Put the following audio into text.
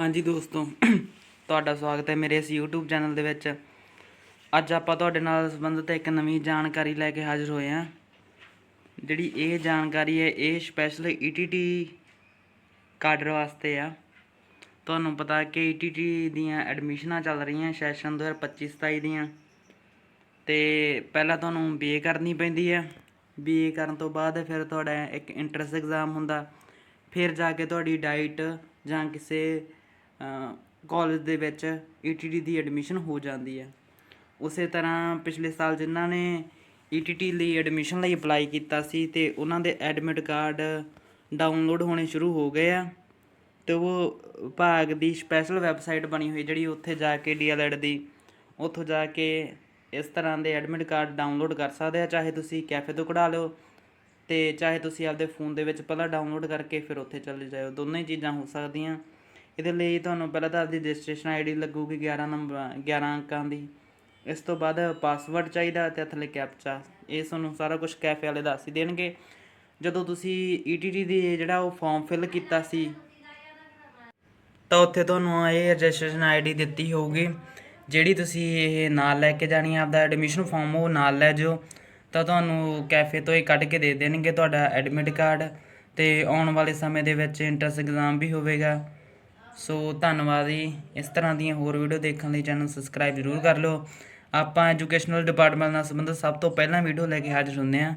ਹਾਂਜੀ ਦੋਸਤੋ, ਤੁਹਾਡਾ ਸਵਾਗਤ ਹੈ ਮੇਰੇ ਇਸ YouTube ਚੈਨਲ ਦੇ ਵਿੱਚ। ਅੱਜ ਆਪਾਂ ਤੁਹਾਡੇ ਨਾਲ ਸੰਬੰਧਿਤ ਇੱਕ ਨਵੀਂ ਜਾਣਕਾਰੀ ਲੈ ਕੇ ਹਾਜ਼ਰ ਹੋਏ ਹਾਂ। ਜਿਹੜੀ ਇਹ ਜਾਣਕਾਰੀ ਹੈ, ਇਹ ਸਪੈਸ਼ਲ ETT ਕਾਡਰ ਵਾਸਤੇ ਆ। ਤੁਹਾਨੂੰ ਪਤਾ ਕਿ ETT ਦੀਆਂ ਐਡਮਿਸ਼ਨਾਂ ਚੱਲ ਰਹੀਆਂ ਸੈਸ਼ਨ 2025-27 ਦੀਆਂ। ਤੇ ਪਹਿਲਾਂ ਤੁਹਾਨੂੰ BA ਕਰਨੀ ਪੈਂਦੀ ਹੈ BA ਕਰਨ ਤੋਂ ਬਾਅਦ ਫਿਰ ਤੁਹਾਡਾ ਇੱਕ ਇੰਟਰੈਂਸ ਐਗਜ਼ਾਮ ਹੁੰਦਾ। ਫਿਰ ਜਾ ਕੇ ਤੁਹਾਡੀ ਡਾਈਟ ਜਾਂ ਕਿਸੇ ਕਾਲਜ ਦੇ ਵਿੱਚ ETT ਦੀ ਐਡਮਿਸ਼ਨ ਹੋ ਜਾਂਦੀ ਹੈ। ਉਸੇ ਤਰ੍ਹਾਂ ਪਿਛਲੇ ਸਾਲ ਜਿਨ੍ਹਾਂ ਨੇ ETT ਲਈ ਐਡਮਿਸ਼ਨ ਲਈ ਅਪਲਾਈ ਕੀਤਾ ਸੀ ਤੇ ਉਹਨਾਂ ਦੇ ਐਡਮਿਟ ਕਾਰਡ ਡਾਊਨਲੋਡ ਹੋਣੇ ਸ਼ੁਰੂ ਹੋ ਗਏ ਆ ਤੇ ਉਹ ਵਿਭਾਗ ਦੀ ਸਪੈਸ਼ਲ ਵੈਬਸਾਈਟ ਬਣੀ ਹੋਈ ਜਿਹੜੀ ਉੱਥੇ ਜਾ ਕੇ ਡੀਐਲਐਡ ਦੀ, ਉੱਥੋਂ ਜਾ ਕੇ ਇਸ ਤਰ੍ਹਾਂ ਦੇ ਐਡਮਿਟ ਕਾਰਡ ਡਾਊਨਲੋਡ ਕਰ ਸਕਦੇ ਆ, ਚਾਹੇ ਤੁਸੀਂ ਕੈਫੇ ਤੋਂ ਕਢਾ ਲਿਓ ਤੇ ਚਾਹੇ ਤੁਸੀਂ ਆਪਦੇ ਫੋਨ ਦੇ ਵਿੱਚ ਪਹਿਲਾਂ ਡਾਊਨਲੋਡ ਕਰਕੇ ਫਿਰ ਉੱਥੇ ਚਲੇ ਜਾਓ ਦੋਨੇ ਹੀ ਚੀਜ਼ਾਂ ਹੋ ਸਕਦੀਆਂ। ਇਹਦੇ ਲਈ ਤੁਹਾਨੂੰ ਪਹਿਲਾਂ ਤਾਂ ਆਪਦੀ ਰਜਿਸਟ੍ਰੇਸ਼ਨ ਆਈਡੀ ਲੱਗੂਗੀ 11 ਨੰਬਰ 11 ਅੰਕਾਂ ਦੀ। ਇਸ ਤੋਂ ਬਾਅਦ ਪਾਸਵਰਡ ਚਾਹੀਦਾ ਤੇ ਥੱਲੇ ਕੈਪਚਾ ਇਹ ਤੁਹਾਨੂੰ ਸਾਰਾ ਕੁਝ ਕੈਫੇ ਵਾਲੇ ਦੱਸ ਹੀ ਦੇਣਗੇ। ਜਦੋਂ ਤੁਸੀਂ ETT ਦੀ ਜਿਹੜਾ ਉਹ ਫਾਰਮ ਫਿਲ ਕੀਤਾ ਸੀ, ਤਾਂ ਉੱਥੇ ਤੁਹਾਨੂੰ ਇਹ ਰਜਿਸਟ੍ਰੇਸ਼ਨ ਆਈਡੀ ਦਿੱਤੀ ਹੋਊਗੀ। ਜਿਹੜੀ ਤੁਸੀਂ ਇਹ ਨਾਲ ਲੈ ਕੇ ਜਾਣੀ ਹੈ ਆਪਦਾ ਐਡਮਿਸ਼ਨ ਫਾਰਮ ਉਹ ਨਾਲ ਲੈ ਜਾਓ ਤਾਂ ਤੁਹਾਨੂੰ ਕੈਫੇ ਤੋਂ ਹੀ ਕੱਢ ਕੇ ਦੇ ਦੇਣਗੇ ਤੁਹਾਡਾ ਐਡਮਿਟ ਕਾਰਡ ਤੇ ਆਉਣ ਵਾਲੇ ਸਮੇਂ ਦੇ ਵਿੱਚ ਇੰਟਰੈਂਸ ਐਗਜ਼ਾਮ ਵੀ ਹੋਵੇਗਾ। ਸੋ ਧੰਨਵਾਦ ਜੀ। ਇਸ ਤਰ੍ਹਾਂ ਦੀਆਂ ਹੋਰ ਵੀਡੀਓ ਦੇਖਣ ਲਈ ਚੈਨਲ ਸਬਸਕ੍ਰਾਈਬ ਜ਼ਰੂਰ ਕਰ ਲਓ। ਆਪਾਂ ਐਜੂਕੇਸ਼ਨਲ ਡਿਪਾਰਟਮੈਂਟ ਨਾਲ ਸੰਬੰਧਿਤ ਸਭ ਤੋਂ ਪਹਿਲਾਂ ਵੀਡੀਓ ਲੈ ਕੇ ਹਾਜ਼ਰ ਹੁੰਦੇ ਹਾਂ।